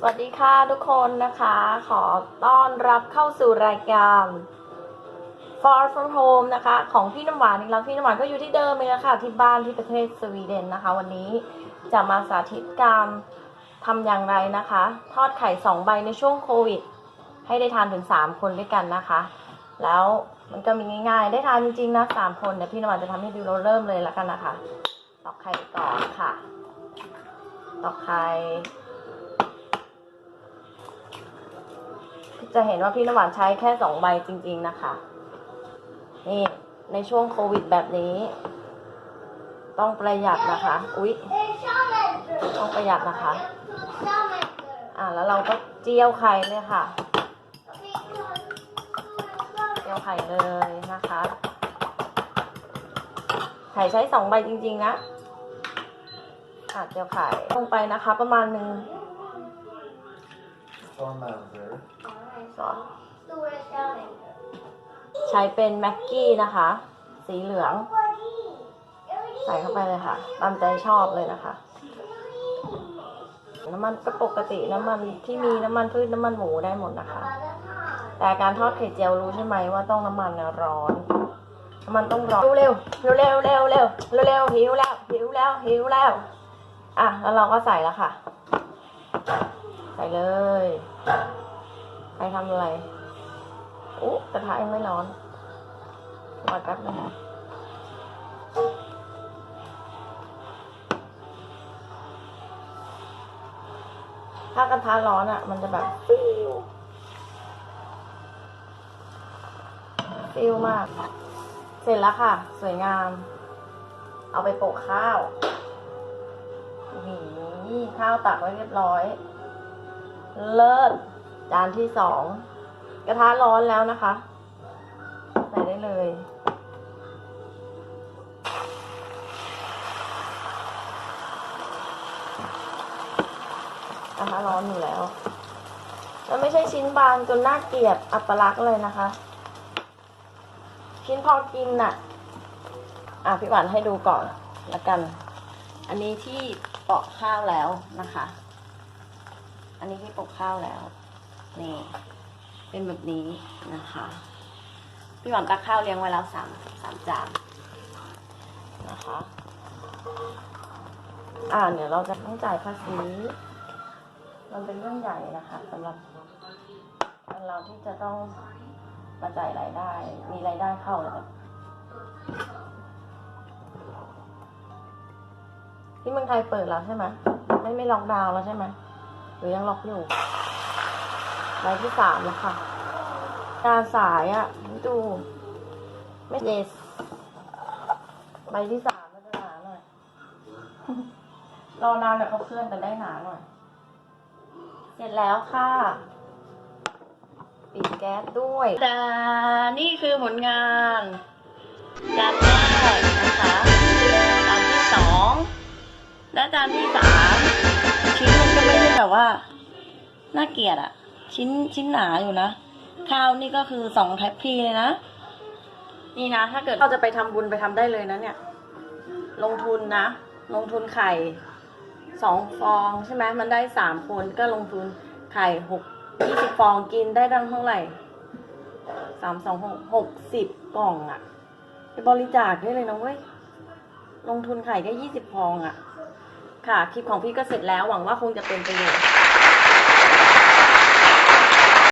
สวัสดีค่ะทุกคนนะคะ ขอต้อนรับเข้าสู่รายการ Far From Home นะคะ ของพี่น้ำหวานอีกแล้วพี่น้ำหวานก็อยู่ที่เดิมเลยนะคะที่บ้านที่ประเทศสวีเดนนะคะ วันนี้จะมาสาธิตการทำอย่างไรนะคะ ทอดไข่สองใบในช่วงโควิด ให้ได้ทานถึง3คนด้วยกันนะคะ แล้วมันก็มีง่ายๆ ได้ทานจริงๆนะสามคนเดี๋ยวพี่น้ำหวานจะทำให้ดูเราเริ่มเลยแล้วกันนะคะตอกไข่ก่อนค่ะตอกไข่ จะเห็นว่าพี่น้ำหวานใช้แค่สองใบจริง ๆนะคะ นี่ในช่วงโควิดแบบนี้ ต้องประหยัดนะคะ อุ๊ยต้องประหยัดนะคะ อ่าแล้วเราก็เจียวไข่เลยค่ะ เจียวไข่เลยนะคะ ไข่ใช้สองใบจริงๆนะอะเจียวไข่ลงไปนะคะ ประมาณหนึ่ง Salamander. ซอสใช้เป็นแม็กกี้นะคะ สีเหลือง ใส่เข้าไปเลยค่ะ ตามใจชอบเลยนะคะ น้ำมันก็ปกติน้ำมันที่มีน้ำมันพืชน้ำมันหมูได้หมดนะคะ แต่การทอดไข่เจียวรู้ใช่ไหมว่าต้องน้ำมันเนี่ยร้อนน้ำมันต้องร้อนเร็วเร็วเร็วเร็วเร็วเร็วหิวแล้วหิวแล้วหิวแล้วอะแล้วเราก็ใส่แล้วค่ะ ใส่เลยใครทำอะไรอุ๊กระทะยังไม่ร้อนรอแป๊บนึงถ้ากระทะร้อนอะ มันจะแบบฟิวฟิวมาก เสร็จแล้วค่ะ สวยงาม เอาไปโปะข้าวนี่ข้าวตักไว้เรียบร้อย เลิศจานที่สองกระทะร้อนแล้วนะคะ ใส่ได้เลย กระทะร้อนอยู่แล้วมันไม่ใช่ชิ้นบางจนน่าเกลียดอัปลักษณ์เลยนะคะ ชิ้นพอกินน่ะ อะพี่หวานให้ดูก่อนละกัน อันนี้ที่ปอกข้าวแล้วนะคะ อันนี้ที่ปกข้าวแล้ว นี่ เป็นแบบนี้นะคะ พี่หวานตักข้าวเลี้ยงไว้แล้วสามสามจานนะคะ อ่าเดี๋ยวเราจะต้องจ่ายภาษีมันเป็นเรื่องใหญ่นะคะสำหรับเราที่จะต้องมาจ่ายรายได้ มีรายได้เข้าแล้วที่เมืองไทยเปิดแล้วใช่ไหมไม่ไม่ล็อกดาวน์แล้วใช่ไหม หรือยังล็อกอยู่ใบที่สามแล้วค่ะการสายอะ่ะดู ไม่เดสใบที่สามมันจะหนาหน่อย รอนานแบบเขาเคลื่อนแต่ได้หนาหน่อย เสร็จแล้วค่ะ ปิดแก๊สด้วยแต่นี่คือผลงานจานแรกนะคะจานที่สองและจานที่สาม น่าเกลียดอะชิ้นชิ้นหนาอยู่นะ ข้าวนี่ก็คือสองแท็บพีเลยนะ นี่นะ ถ้าเกิดเราจะไปทำบุญไปทำได้เลยนะเนี่ย ลงทุนนะ ลงทุนไข่สองฟองใช่ไหมมันได้สามคนก็ลงทุนไข่หกยี่สิบฟองกินได้ตั้งเท่าไหร่สามสองหกหกสิบกล่องอะไปบริจาคได้เลยนะเว้ยลงทุนไข่ได้ยี่สิบฟองอะค่ะคลิปของพี่ก็เสร็จแล้วหวังว่าคงจะเป็นประโยชน์